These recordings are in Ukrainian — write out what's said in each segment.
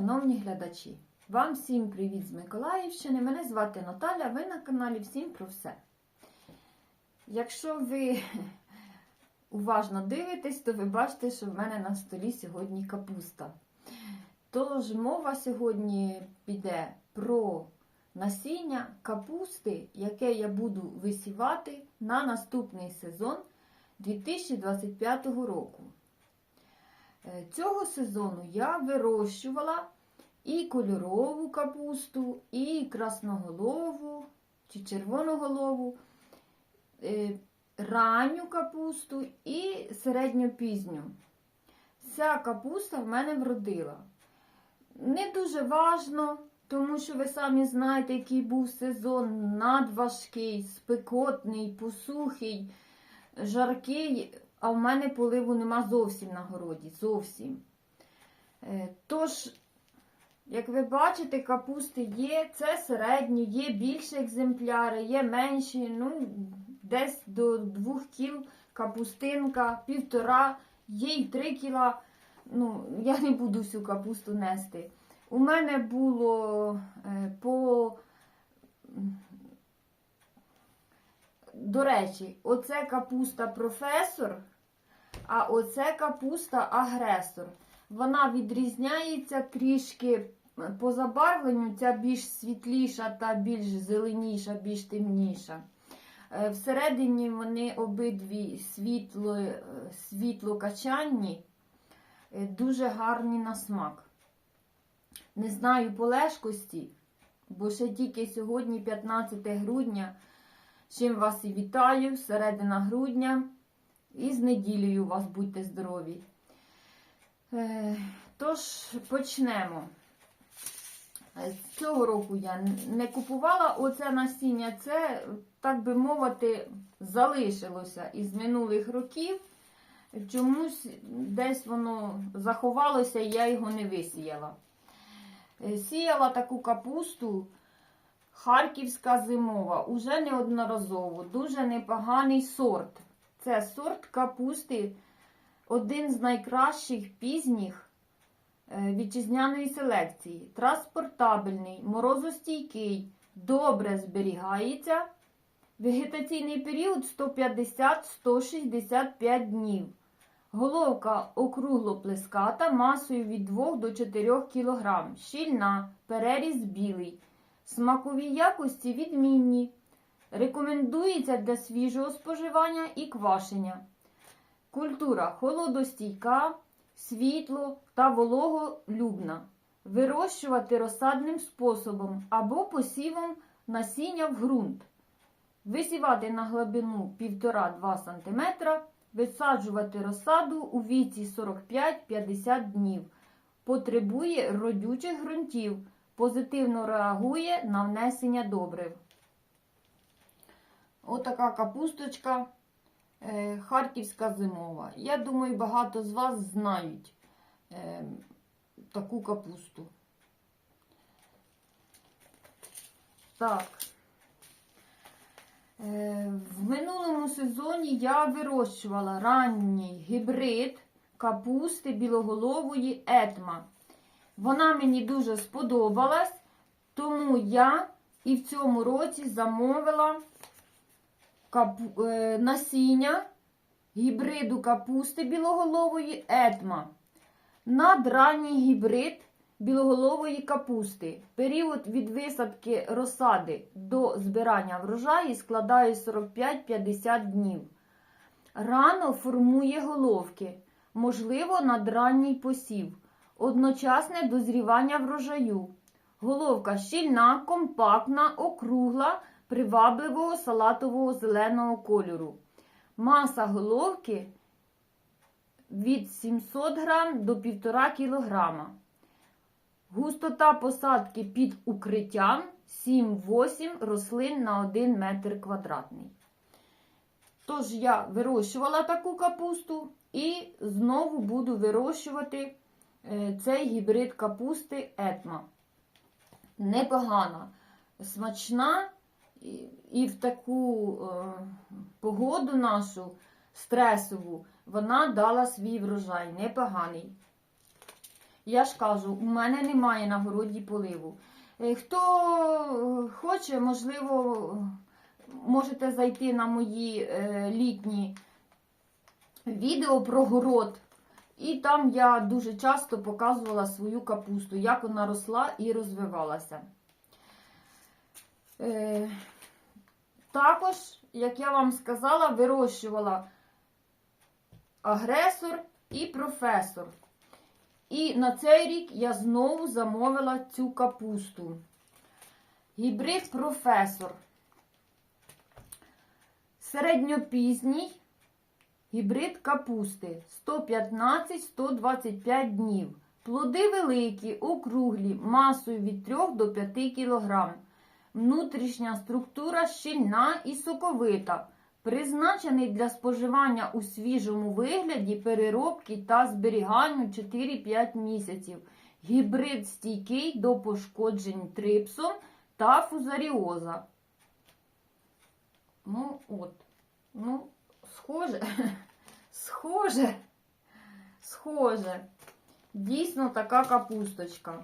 шановні глядачі! Вам всім привіт з Миколаївщини. Мене звати Наталя, ви на каналі Всім про все. Якщо ви уважно дивитесь, то ви бачите, що в мене на столі сьогодні капуста. Тож мова сьогодні піде про насіння капусти, яке я буду висівати на наступний сезон 2025 року. Е, Цього сезону я вирощувала і кольорову капусту, і красноголову чи червоноголову, е, ранню капусту і середньопізню. Вся капуста в мене вродила. Не дуже важно, тому що ви самі знаєте, який був сезон надважкий, спекотний, посухий, жаркий, а в мене поливу нема зовсім на городі. Зовсім. Е, Тож, як ви бачите, капусти є, це середні, є більші екземпляри, є менші, ну, десь до 2 кіл капустинка, півтора, є й 3 кіла. Ну, я не буду всю капусту нести. У мене було е, по. До речі, оце капуста професор, а оце капуста агресор. Вона відрізняється трішки по забарвленню, ця більш світліша та більш зеленіша, більш темніша. Е, Всередині вони обидві світло, е, світлокачанні, е, дуже гарні на смак. Не знаю по лежкості, бо ще тільки сьогодні, 15 грудня, чим вас і вітаю, середина грудня. І з неділею вас будьте здорові. Е, Тож почнемо. Е, Цього року я не купувала оце насіння, це, так би мовити, залишилося із минулих років. Чомусь десь воно заховалося, і я його не висіяла. Е, Сіяла таку капусту Харківська зимова, уже неодноразово, дуже непоганий сорт. Це сорт капусти, один з найкращих пізніх е, вітчизняної селекції. Транспортабельний, морозостійкий, добре зберігається. Вегетаційний період 150-165 днів. Головка округло-плеската масою від 2 до 4 кг. Щільна, переріз білий. Смакові якості відмінні. Рекомендується для свіжого споживання і квашення. Культура холодостійка, світло та вологолюбна. Вирощувати розсадним способом або посівом насіння в ґрунт. Висівати на глибину 1,5-2 см. Висаджувати розсаду у віці 45-50 днів. Потребує родючих ґрунтів. Позитивно реагує на внесення добрив. Отака капусточка е, харківська зимова. Я думаю, багато з вас знають е, таку капусту. Так. Е, в минулому сезоні я вирощувала ранній гібрид капусти білоголової етма. Вона мені дуже сподобалась, тому я і в цьому році замовила капу... е, насіння гібриду капусти білоголової етма. Надранній гібрид білоголової капусти. Період від висадки розсади до збирання врожаю складає 45-50 днів. Рано формує головки, можливо, надранній посів. Одночасне дозрівання врожаю. Головка щільна, компактна, округла, привабливого салатового зеленого кольору. Маса головки від 700 грам до 1,5 кг. Густота посадки під укриттям 7-8 рослин на 1 метр квадратний. Тож я вирощувала таку капусту і знову буду вирощувати е, цей гібрид капусти етма. Непогана, смачна і- в таку е, погоду нашу стресову вона дала свій врожай непоганий. Я ж кажу, у мене немає на городі поливу. Е, Хто хоче, можливо, можете зайти на мої літні відео про город. І там я дуже часто показувала свою капусту, як вона росла і розвивалася. Е, також, як я вам сказала, вирощувала агресор і професор. І на цей рік я знову замовила цю капусту. Гібрид професор. Середньопізній гібрид капусти 115-125 днів. Плоди великі, округлі, масою від 3 до 5 кг. Внутрішня структура щільна і соковита. Призначений для споживання у свіжому вигляді, переробки та зберіганню 4-5 місяців. Гібрид стійкий до пошкоджень трипсом та фузаріоза. Ну, от. Ну, схоже. Схоже. Схоже. Дійсно така капусточка.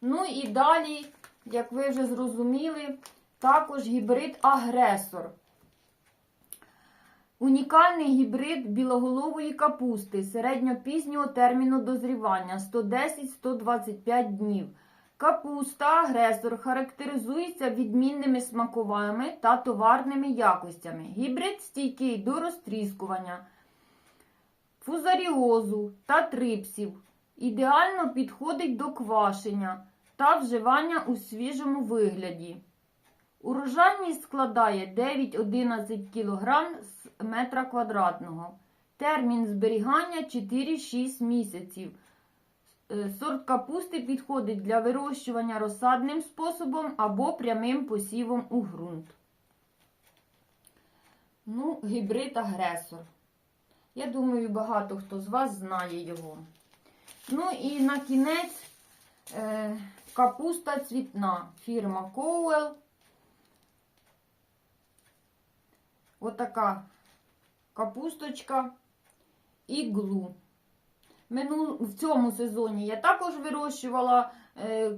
Ну і далі, як ви вже зрозуміли, також гібрид агресор. Унікальний гібрид білоголової капусти середньопізнього терміну дозрівання 110-125 днів. Капуста агресор характеризується відмінними смакуваннями та товарними якостями. Гібрид стійкий до розтріскування, фузаріозу та трипсів. Ідеально підходить до квашення та вживання у свіжому вигляді. Урожайність складає 9-11 кг з метра квадратного. Термін зберігання 4-6 місяців. Е, Сорт капусти підходить для вирощування розсадним способом або прямим посівом у ґрунт. Ну, гібрид агресор. Я думаю, багато хто з вас знає його. Ну і на кінець е, капуста цвітна. Фірма Коуел. Отака капусточка і глу. Минул, в цьому сезоні я також вирощувала е,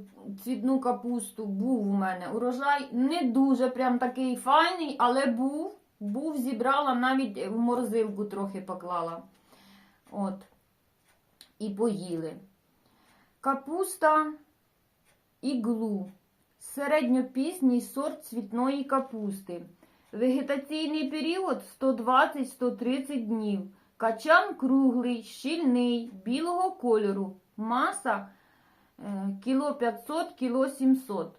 цвітну капусту. Був у мене урожай. Не дуже прям такий файний, але був. Був, зібрала, навіть в морозилку трохи поклала. От. І поїли. Капуста іглу. Середньопізній сорт цвітної капусти. Вегетаційний період 120-130 днів. Качан круглий, щільний, білого кольору. Маса е, кіло 500 кіло 700.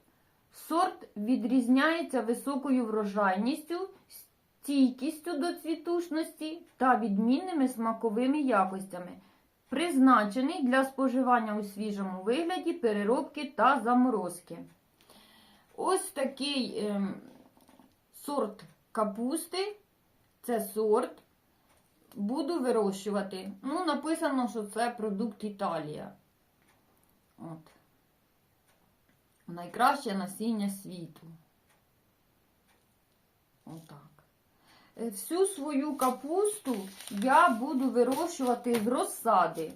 Сорт відрізняється високою врожайністю, стійкістю до цвітушності та відмінними смаковими якостями. Призначений для споживання у свіжому вигляді, переробки та заморозки. Ось такий ем, сорт капусти. Це сорт. Буду вирощувати. Ну, написано, що це продукт Італія. От. Найкраще насіння світу. Отак. Е, Всю свою капусту я буду вирощувати з розсади.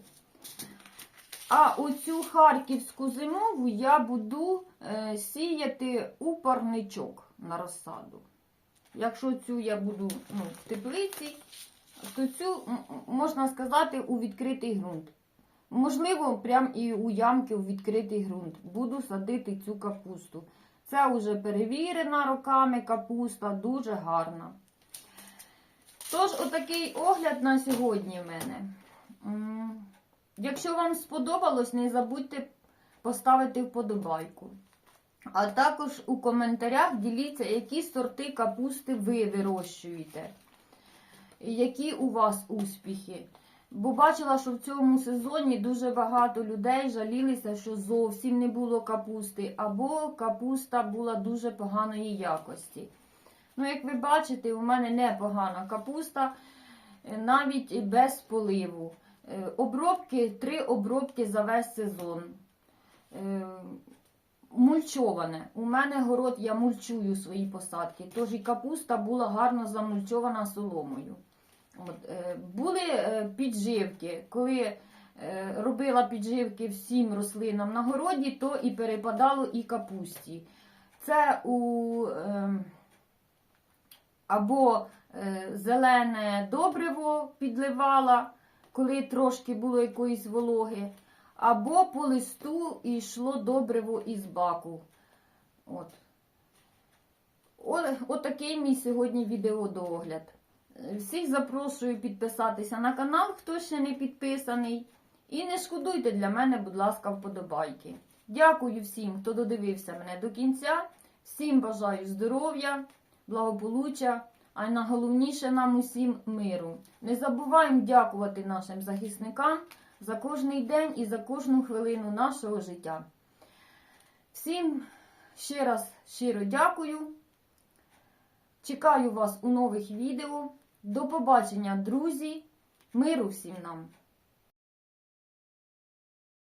А оцю харківську зимову я буду е, сіяти у парничок на розсаду. Якщо цю я буду ну, в теплиці, цю можна сказати у відкритий ґрунт. Можливо, прям і у ямки у відкритий ґрунт. Буду садити цю капусту. Це вже перевірена роками капуста, дуже гарна. Тож, отакий огляд на сьогодні в мене. Якщо вам сподобалось, не забудьте поставити вподобайку. А також у коментарях діліться, які сорти капусти ви вирощуєте, які у вас успіхи. Бо бачила, що в цьому сезоні дуже багато людей жалілися, що зовсім не було капусти, або капуста була дуже поганої якості. Ну, як ви бачите, у мене непогана капуста, е, навіть без поливу. Е, Обробки, три обробки за весь сезон. Е, Мульчоване. У мене город, я мульчую свої посадки. Тож і капуста була гарно замульчована соломою. От, е, були е, підживки, коли е, робила підживки всім рослинам на городі, то і перепадало і капусті. Це у е, або е, зелене добриво підливала, коли трошки було якоїсь вологи, або по листу йшло добриво із баку. От. Отакий мій сьогодні відеодогляд. Всіх запрошую підписатися на канал, хто ще не підписаний. І не шкодуйте для мене, будь ласка, вподобайки. Дякую всім, хто додивився мене до кінця. Всім бажаю здоров'я, благополуччя, а найголовніше нам усім миру. Не забуваємо дякувати нашим захисникам за кожний день і за кожну хвилину нашого життя. Всім ще раз щиро дякую. Чекаю вас у нових відео. До побачення, друзі! Миру всім нам!